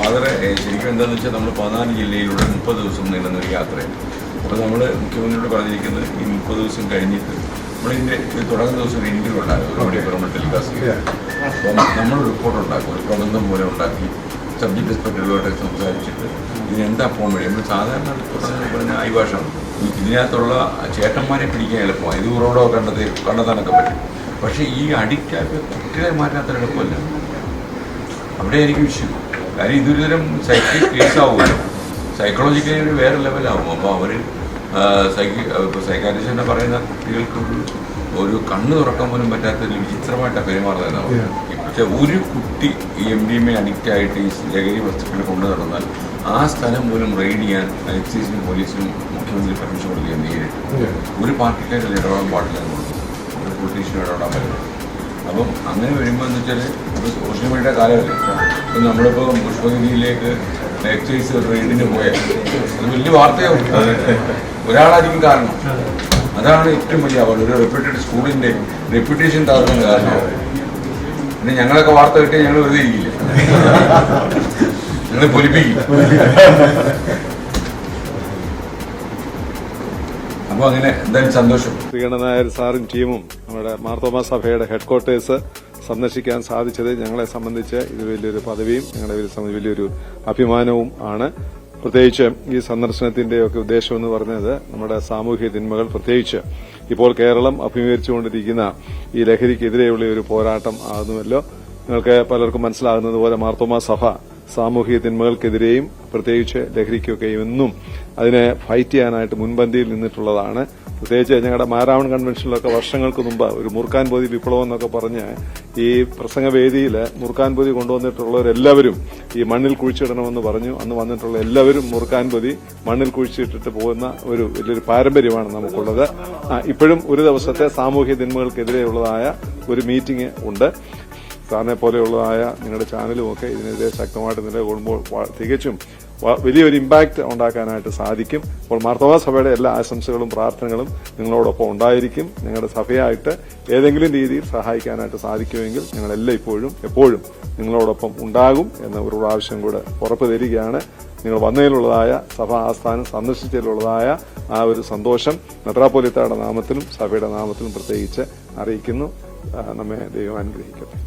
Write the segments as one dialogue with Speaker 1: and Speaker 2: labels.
Speaker 1: വളരെ ശരിക്കും എന്താന്ന് വെച്ചാൽ നമ്മൾ പതിനാല് ജില്ലയിലൂടെ മുപ്പത് ദിവസം നീളുന്ന ഒരു യാത്രയാണ്. അപ്പൊ നമ്മൾ മുഖ്യമന്ത്രിയോട് പറഞ്ഞിരിക്കുന്നത് ഈ മുപ്പത് ദിവസം കഴിഞ്ഞിട്ട് നമ്മളിന്റെ തുടങ്ങുന്ന ദിവസം ഒരു ഇന്റർവ്യൂ ഉണ്ടാകും ഒരു ടെലികാസ്റ്റ് അപ്പം നമ്മൾ റിപ്പോർട്ട് ഉണ്ടാക്കും. ഒരു പ്രബന്ധം പോലെ ഉണ്ടാക്കി സബ്ജക്ട് എക്സ്പെർട്ടുകളുമായിട്ട് സംസാരിച്ചിട്ട് ഇതിന് എന്താ പോകാൻ വഴി നമ്മൾ സാധാരണ പറഞ്ഞ ഭാഷ ഇതിനകത്തുള്ള ചേട്ടന്മാരെ പിടിക്കാൻ എളുപ്പമാണ്. ഇത് ഉറവിടോ കണ്ടത് കണ്ടെത്താനൊക്കെ പറ്റും. പക്ഷേ ഈ അഡിക്റ്റായ കുട്ടികളെ മാറ്റാത്ത എളുപ്പമല്ല. അവിടെ എനിക്ക് വിഷയം. കാര്യം ഇതൊരു തരം സൈക്കിൾ കേസ് ആവുമല്ലോ. സൈക്കോളജിക്കലി ഒരു വേറെ ലെവലാവും അപ്പോൾ അവർ സൈക്കി ഇപ്പോൾ സൈക്കാട്രിസ്റ്റ് തന്നെ പറയുന്ന കുട്ടികൾക്ക് ഒരു കണ്ണ് തുറക്കാൻ പോലും പറ്റാത്ത ഒരു വിചിത്രമായിട്ടാണ് പെരുമാറുന്നതാണ് പക്ഷേ ഒരു കുട്ടി ഈ M D M A addict ആയിട്ട് ഈ ലഹരി വസ്തുക്കൾ കൊണ്ടു നടന്നാൽ ആ സ്ഥലം പോലും റെയ്ഡ് ചെയ്യാൻ എക്സൈസിനും പോലീസിനും മുഖ്യമന്ത്രി പെർമിഷൻ കൊടുക്കുകയും നേരിട്ട്. ഒരു പാർട്ടിക്കാരുടെ ഇടപെടാൻ പാടില്ല എന്നുള്ളത് ഒരു പൊളിറ്റീഷ്യനും ഇടപെടാൻ പറ്റില്ല അപ്പം അങ്ങനെ വരുമ്പോൾ എന്ന് വെച്ചാൽ ഇപ്പോൾ സോഷ്യൽ മീഡിയ കാലമല്ല? ഇപ്പം നമ്മളിപ്പോൾ പുഷ്പഗിരിയിലേക്ക് എക്സൈസ് റെയ്ഡിന് പോയാൽ അത് വലിയ വാർത്തയാവും. ഒരാളായിരിക്കും കാരണം. അതാണ് ഏറ്റവും വലിയ അപകടം ഒരു റെപ്യൂട്ടഡ് സ്കൂളിന്റെ റെപ്യൂട്ടേഷൻ തകർക്കാൻ കാരണമാവും പിന്നെ ഞങ്ങളൊക്കെ വാർത്ത കിട്ടിയാൽ ഞങ്ങൾ വെറുതെ ഇരിക്കില്ല. ഞങ്ങൾ പൊലിപ്പിക്കും അപ്പോൾ അങ്ങനെ എന്തായാലും സന്തോഷം.
Speaker 2: ശ്രീകണ്ഠൻ നായർ സാറും ടീമും നമ്മുടെ മാർത്തോമ സഭയുടെ ഹെഡ്ക്വാർട്ടേഴ്സ് സന്ദർശിക്കാൻ സാധിച്ചത് ഞങ്ങളെ സംബന്ധിച്ച് ഇത് വലിയൊരു പദവിയും ഞങ്ങളെ സംബന്ധിച്ച് വലിയൊരു അഭിമാനവും ആണ്. പ്രത്യേകിച്ച് ഈ സന്ദർശനത്തിന്റെയൊക്കെ ഉദ്ദേശം എന്ന് പറഞ്ഞത് നമ്മുടെ സാമൂഹ്യ തിന്മകൾ പ്രത്യേകിച്ച്. ഇപ്പോൾ കേരളം അഭിമുഖീകരിച്ചുകൊണ്ടിരിക്കുന്ന ഈ ലഹരിക്കെതിരെയുള്ള ഒരു പോരാട്ടം ആകുന്നുവല്ലോ. നിങ്ങൾക്ക് പലർക്കും മനസ്സിലാകുന്നത് പോലെ മാർത്തോമ സഭ സാമൂഹിക തിന്മകൾക്കെതിരെയും പ്രത്യേകിച്ച് ലഹരിക്കൊക്കെയും എന്നും അതിനെ ഫൈറ്റ് ചെയ്യാനായിട്ട് മുൻപന്തിയിൽ നിന്നിട്ടുള്ളതാണ്. പ്രത്യേകിച്ച് ഞങ്ങളുടെ മാരാവൺ കൺവെൻഷനിലൊക്കെ വർഷങ്ങൾക്ക് മുമ്പ് ഒരു മുർക്കാൻ വിപ്ലവം എന്നൊക്കെ പറഞ്ഞ് ഈ പ്രസംഗവേദിയിൽ മുർക്കാൻ പൊതി കൊണ്ടുവന്നിട്ടുള്ളവരെല്ലാവരും ഈ മണ്ണിൽ കുഴിച്ചിടണമെന്ന് പറഞ്ഞു. അന്ന് വന്നിട്ടുള്ള എല്ലാവരും മുറുക്കാൻ പൊതി മണ്ണിൽ കുഴിച്ചിട്ടിട്ട് പോകുന്ന ഒരു വലിയൊരു പാരമ്പര്യമാണ് നമുക്കുള്ളത്. ഇപ്പോഴും ഒരു ദിവസത്തെ സാമൂഹ്യ തിന്മകൾക്കെതിരെയുള്ളതായ ഒരു മീറ്റിംഗ് ഉണ്ട്. സാറിനെ പോലെയുള്ളതായ നിങ്ങളുടെ ചാനലും ഒക്കെ ഇതിനെതിരെ ശക്തമായിട്ട് നിലകൊള്ളുമ്പോൾ തികച്ചും വലിയൊരു ഇമ്പാക്ട് ഉണ്ടാക്കാനായിട്ട് സാധിക്കും. അപ്പോൾ മാർത്തോമ സഭയുടെ എല്ലാ ആശംസകളും പ്രാർത്ഥനകളും നിങ്ങളോടൊപ്പം ഉണ്ടായിരിക്കും. നിങ്ങളുടെ സഭയായിട്ട് ഏതെങ്കിലും രീതിയിൽ സഹായിക്കാനായിട്ട് സാധിക്കുമെങ്കിൽ ഞങ്ങളെല്ലാം ഇപ്പോഴും എപ്പോഴും നിങ്ങളോടൊപ്പം ഉണ്ടാകും എന്ന ഒരു പ്രാവശ്യം കൂടെ ഉറപ്പ് തരികയാണ്. നിങ്ങൾ വന്നതിലുള്ളതായ സഭാ ആസ്ഥാനം സന്ദർശിച്ചതിലുള്ളതായ ആ ഒരു സന്തോഷം മെത്രാപോലിത്തയുടെ നാമത്തിലും സഭയുടെ നാമത്തിലും പ്രത്യേകിച്ച് അറിയിക്കുന്നു. നമ്മെ ദൈവം അനുഗ്രഹിക്കട്ടെ.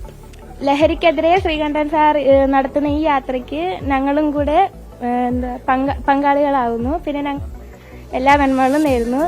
Speaker 3: ലഹരിക്കെതിരെ ശ്രീകണ്ഠൻ സാർ നടത്തുന്ന ഈ യാത്രയ്ക്ക് ഞങ്ങളും കൂടെ എന്താ പങ്കാളികളാവുന്നു. പിന്നെ എല്ലാ നന്മകളും നേരുന്നു.